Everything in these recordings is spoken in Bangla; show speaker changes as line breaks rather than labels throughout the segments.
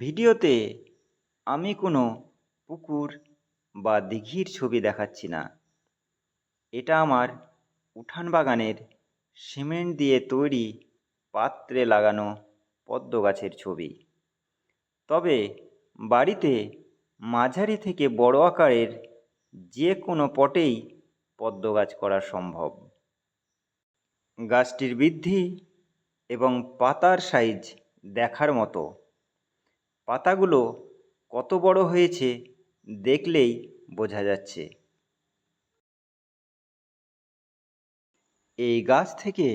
ভিডিওতে আমি কোনো পুকুর বা দিঘির ছবি দেখাচ্ছি না। এটা আমার উঠান বাগানের সিমেন্ট দিয়ে তৈরি পাত্রে লাগানো পদ্ম গাছের ছবি। তবে বাড়িতে মাঝারি থেকে বড় আকারের যে কোনো পটেই পদ্ম গাছ করা সম্ভব। গাছটির বৃদ্ধি এবং পাতার সাইজ দেখার মতো। পাতাগুলো কত বড় হয়েছে দেখলেই বোঝা যাচ্ছে। এই গাছ থেকে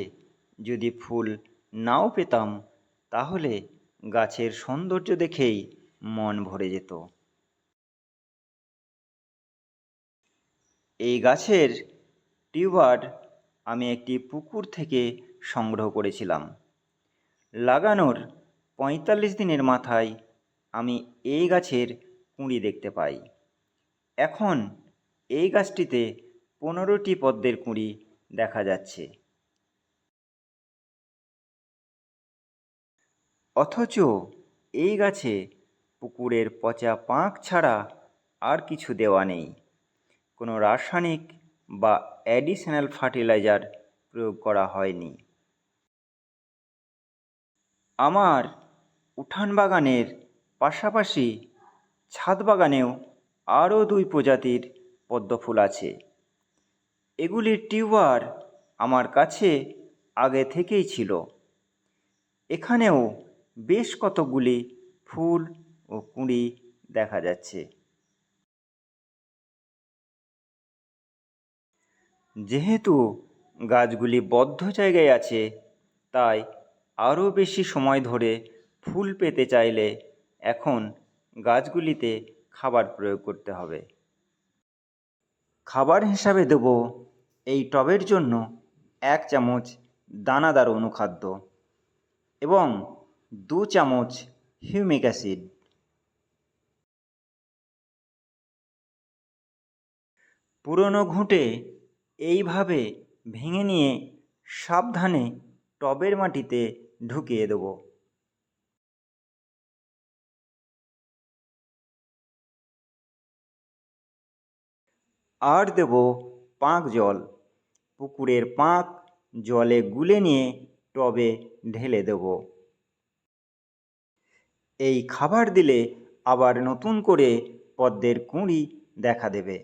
যদি ফুল নাও পেতাম, তাহলে গাছের সৌন্দর্য দেখেই মন ভরে যেত। এই গাছের টিউবার আমি একটি পুকুর থেকে সংগ্রহ করেছিলাম। লাগানোর পঁয়তাল্লিশ দিনের মাথায় আমি এই গাছের কুঁড়ি দেখতে পাই। এখন এই গাছটিতে পনেরোটি পদ্মের কুঁড়ি দেখা যাচ্ছে। অথচ এই গাছে পুকুরের পচা পাঁক ছাড়া আর কিছু দেওয়া নেই। কোনো রাসায়নিক বা অ্যাডিশনাল ফার্টিলাইজার প্রয়োগ করা হয়নি। আমার উঠান বাগানের পাশাপাশি ছাদ বাগানেও আরও দুই প্রজাতির পদ্মফুল আছে। এগুলির টিউবার আমার কাছে আগে থেকেই ছিল। এখানেও বেশ কতগুলি ফুল ও কুঁড়ি দেখা যাচ্ছে। যেহেতু গাছগুলি বদ্ধ জায়গায় আছে, তাই আরও বেশি সময় ধরে ফুল পেতে চাইলে এখন গাছগুলিতে খাবার প্রয়োগ করতে হবে। খাবার হিসাবে দেব এই টবের জন্য এক চামচ দানাদার অনুখাদ্য এবং দু চামচ হিউমিক অ্যাসিড। পুরনো ঘুঁটে এইভাবে ভেঙে নিয়ে সাবধানে টবের মাটিতে ঢুকিয়ে দেব। আর দেব পাঁক জল। পুকুরের পাঁক জলে গুলে নিয়ে টবে ঢেলে দেব। এই খাবার দিলে আবার নতুন করে পদ্মের কুঁড়ি দেখা দেবে।